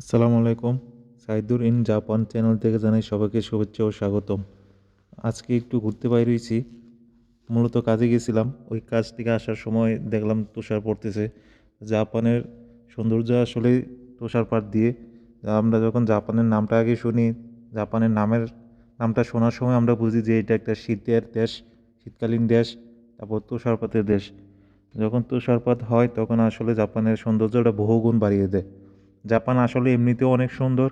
আসসালামু আলাইকুম। Saidur in Japan channel থেকে জানাই সবাইকে শুভেচ্ছা ও স্বাগতম। আজকে একটু ঘুরতে বাইরেছি মূলত কাজে গেছিলাম। ওই কাজ থেকে আসার সময় দেখলাম তুষার পড়তেছে। জাপানের সৌন্দর্য আসলে তুষারপাত দিয়ে। আমরা যখন জাপানের নামটা আগে শুনি, জাপানের নামের নামটা শোনার সময় আমরা বুঝি যে এটা একটা শীতের দেশ, শীতকালীন দেশ, তারপর তুষারপাতের দেশ। যখন তুষারপাত হয়, তখন আসলে জাপানের সৌন্দর্যটা বহুগুণ বাড়িয়ে দেয়। জাপান আসলে এমনিতেও অনেক সুন্দর।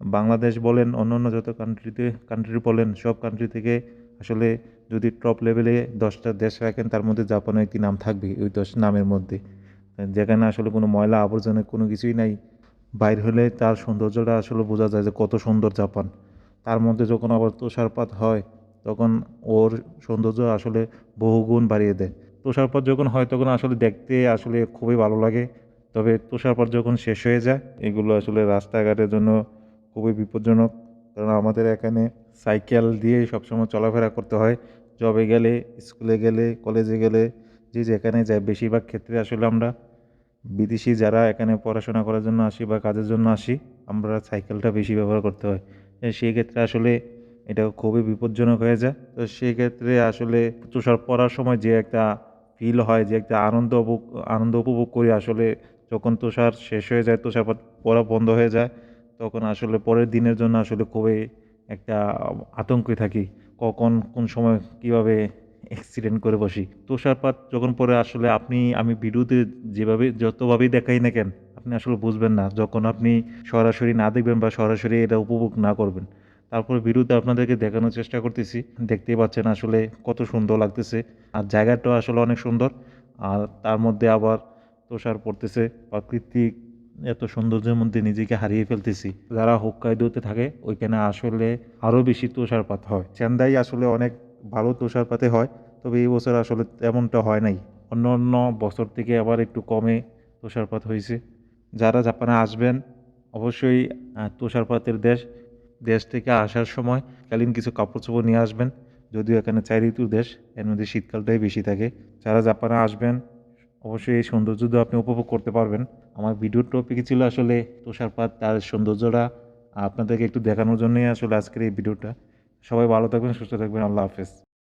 বাংলাদেশ বলেন অন্য অন্য যত কান্ট্রিতে কান্ট্রি বলেন, সব কান্ট্রি থেকে আসলে যদি টপ লেভেলে দশটা দেশ রাখেন, তার মধ্যে জাপানের একটি নাম থাকবে ওই দশ নামের মধ্যে। যেখানে আসলে কোনো ময়লা আবর্জনা, কোনো কিছুই নাই। বাইর হলে তার সৌন্দর্যটা আসলে বোঝা যায় যে কত সুন্দর জাপান। তার মধ্যে যখন আবার তুষারপাত হয়, তখন ওর সৌন্দর্য আসলে বহুগুণ বাড়িয়ে দেয়। তুষারপাত যখন হয়, তখন আসলে দেখতে আসলে খুবই ভালো লাগে। তবে তুষারপাত যখন শেষ হয়ে যায়, এগুলো আসলে রাস্তাঘাটের জন্য খুবই বিপজ্জনক। কারণ আমাদের এখানে সাইকেল দিয়ে সবসময় চলাফেরা করতে হয়। জবে গেলে, স্কুলে গেলে, কলেজে গেলে যে যেখানে যায়, বেশিরভাগ ক্ষেত্রে আসলে আমরা বিদেশি যারা এখানে পড়াশোনা করার জন্য আসি বা কাজের জন্য আসি, আমরা সাইকেলটা বেশি ব্যবহার করতে হয়। সেই ক্ষেত্রে আসলে এটা খুবই বিপজ্জনক হয়ে যায়। তো সেই ক্ষেত্রে আসলে তুষার পড়ার সময় যে একটা ফিল হয়, যে একটা আনন্দ আনন্দ উপভোগ করি আসলে যখন তুষার শেষ হয়ে যায় তুষারপাত পড়া বন্ধ হয়ে যায়, তখন আসলে পরের দিনের জন্য আসলে খুবই একটা আতঙ্কে থাকি। কখন, কোন সময় কীভাবে অ্যাক্সিডেন্ট করে বসি। তুষারপাত যখন পরে আসলে আপনি, আমি ভিডিওতে যেভাবে, যতভাবেই দেখাই না কেন, আপনি আসলে বুঝবেন না। যখন আপনি সরাসরি না দেখবেন বা সরাসরি এটা উপভোগ না করবেন। তারপর ভিডিওতে আপনাদেরকে দেখানোর চেষ্টা করতেছি। দেখতেই পাচ্ছেন আসলে কত সুন্দর লাগতেছে। আর জায়গাটাও আসলে অনেক সুন্দর। আর তার মধ্যে আবার তুষার পড়তেছে প্রাকৃতিক এত সৌন্দর্যের মধ্যে নিজেকে হারিয়ে ফেলতেছি। যারা হোক্কাইদোতে থাকে, ওইখানে আসলে আরও বেশি তুষারপাত হয়। চেন্দাই আসলে অনেক ভালো তুষারপাতে হয়, তবে এই বছর আসলে তেমনটা হয় নাই। অন্য অন্য বছর থেকে আবার একটু কমে তুষারপাত হয়েছে। যারা জাপানে আসবেন, অবশ্যই তুষারপাতের দেশ দেশ থেকে আসার সময় কালীন কিছু কাপড় চোপড় নিয়ে আসবেন। যদিও এখানে চার ঋতুর দেশ, এর মধ্যে শীতকালটাই বেশি থাকে। যারা জাপানে আসবেন অবশ্যই এই সৌন্দর্য আপনি উপভোগ করতে পারবেন। আমার ভিডিওর টপিক ছিল আসলে তুষারপাত, তার সৌন্দর্যটা। আপনাদেরকে একটু দেখানোর জন্যই আসলে আজকের এই ভিডিওটা সবাই ভালো থাকবেন, সুস্থ থাকবেন। আল্লাহ হাফেজ।